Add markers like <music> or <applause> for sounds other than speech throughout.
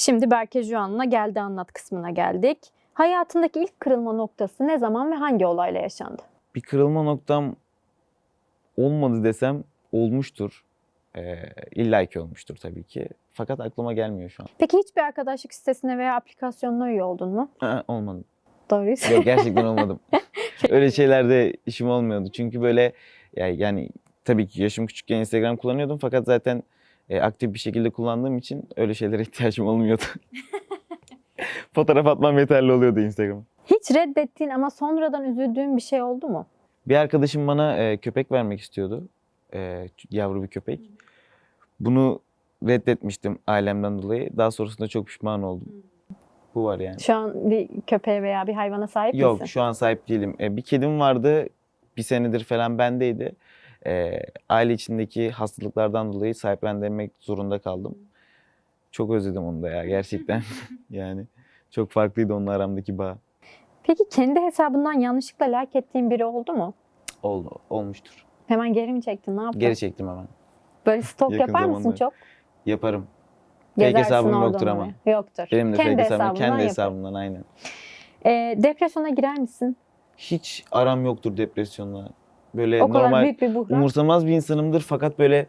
Şimdi Berke Juan'la geldi anlat kısmına geldik. Hayatındaki ilk kırılma noktası ne zaman ve hangi olayla yaşandı? Bir kırılma noktam olmadı desem olmuştur. Ee, İlla ki olmuştur tabii ki. Fakat aklıma gelmiyor şu an. Peki hiçbir arkadaşlık sitesine veya aplikasyonuna üye oldun mu? Aa, olmadı. Doğruyu söyle. Yok gerçekten olmadım. <laughs> Öyle şeylerde işim olmuyordu. Çünkü böyle yani, yani tabii ki yaşım küçükken Instagram kullanıyordum fakat zaten e, aktif bir şekilde kullandığım için öyle şeylere ihtiyacım olmuyordu. <laughs> Fotoğraf atmam yeterli oluyordu Instagram'a. Hiç reddettiğin ama sonradan üzüldüğün bir şey oldu mu? Bir arkadaşım bana e, köpek vermek istiyordu. E, yavru bir köpek. Bunu reddetmiştim ailemden dolayı. Daha sonrasında çok pişman oldum. Bu var yani. Şu an bir köpeğe veya bir hayvana sahip Yok misin? şu an sahip değilim. E, bir kedim vardı. Bir senedir falan bendeydi. E, aile içindeki hastalıklardan dolayı sahiplendirmek zorunda kaldım. Çok özledim onu da ya gerçekten. <laughs> <laughs> yani çok farklıydı onunla aramdaki bağ. Peki kendi hesabından yanlışlıkla like ettiğin biri oldu mu? Oldu, olmuştur. Hemen geri mi çektin? Ne yaptın? Geri çektim hemen. Böyle stok Yakın yapar mısın zamanda. çok? Yaparım. Fake Gezersin hesabım oradan yoktur ama. Yoktur. Benim de kendi fake hesabım hesabından kendi yapar. hesabımdan aynen. Ee, depresyona girer misin? Hiç aram yoktur depresyonla. Böyle o normal büyük bir buhran. umursamaz bir insanımdır fakat böyle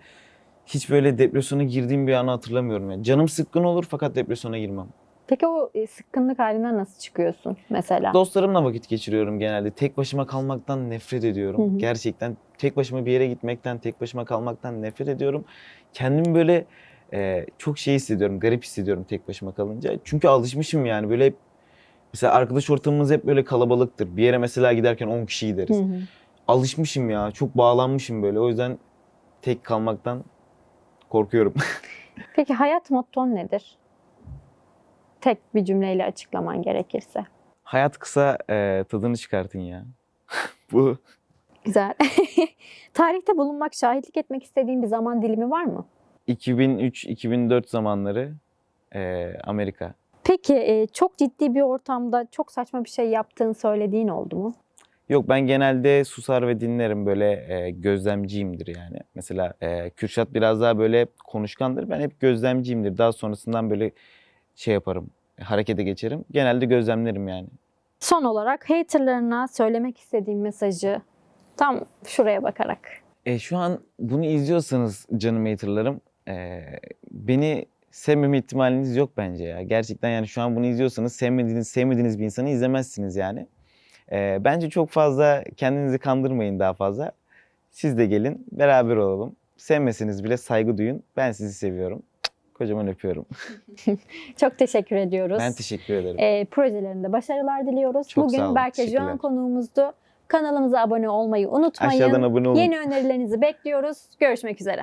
hiç böyle depresyona girdiğim bir anı hatırlamıyorum. Yani. Canım sıkkın olur fakat depresyona girmem. Peki o e, sıkkınlık halinden nasıl çıkıyorsun mesela? Dostlarımla vakit geçiriyorum genelde. Tek başıma kalmaktan nefret ediyorum. Hı hı. Gerçekten tek başıma bir yere gitmekten, tek başıma kalmaktan nefret ediyorum. Kendimi böyle e, çok şey hissediyorum, garip hissediyorum tek başıma kalınca. Çünkü alışmışım yani böyle hep mesela arkadaş ortamımız hep böyle kalabalıktır. Bir yere mesela giderken 10 kişi gideriz. Hı hı. Alışmışım ya, çok bağlanmışım böyle. O yüzden tek kalmaktan korkuyorum. <laughs> Peki hayat motton nedir? Tek bir cümleyle açıklaman gerekirse. Hayat kısa, e, tadını çıkartın ya. <laughs> Bu Güzel. <laughs> Tarihte bulunmak, şahitlik etmek istediğin bir zaman dilimi var mı? 2003-2004 zamanları e, Amerika. Peki e, çok ciddi bir ortamda çok saçma bir şey yaptığın söylediğin oldu mu? Yok ben genelde susar ve dinlerim böyle e, gözlemciyimdir yani. Mesela e, Kürşat biraz daha böyle konuşkandır. Ben hep gözlemciyimdir. Daha sonrasından böyle şey yaparım. Harekete geçerim. Genelde gözlemlerim yani. Son olarak haterlarına söylemek istediğin mesajı tam şuraya bakarak. E, şu an bunu izliyorsanız canım haterlarım e, beni sevmeme ihtimaliniz yok bence ya. Gerçekten yani şu an bunu izliyorsanız sevmediğiniz sevmediğiniz bir insanı izlemezsiniz yani. E, bence çok fazla kendinizi kandırmayın daha fazla. Siz de gelin beraber olalım. Sevmeseniz bile saygı duyun. Ben sizi seviyorum. Kocaman öpüyorum. <laughs> Çok teşekkür ediyoruz. Ben teşekkür ederim. e, projelerinde başarılar diliyoruz. Çok Bugün sağ olun, Berke teşekkürler. konuğumuzdu. Kanalımıza abone olmayı unutmayın. Aşağıdan abone olun. Yeni önerilerinizi bekliyoruz. Görüşmek üzere.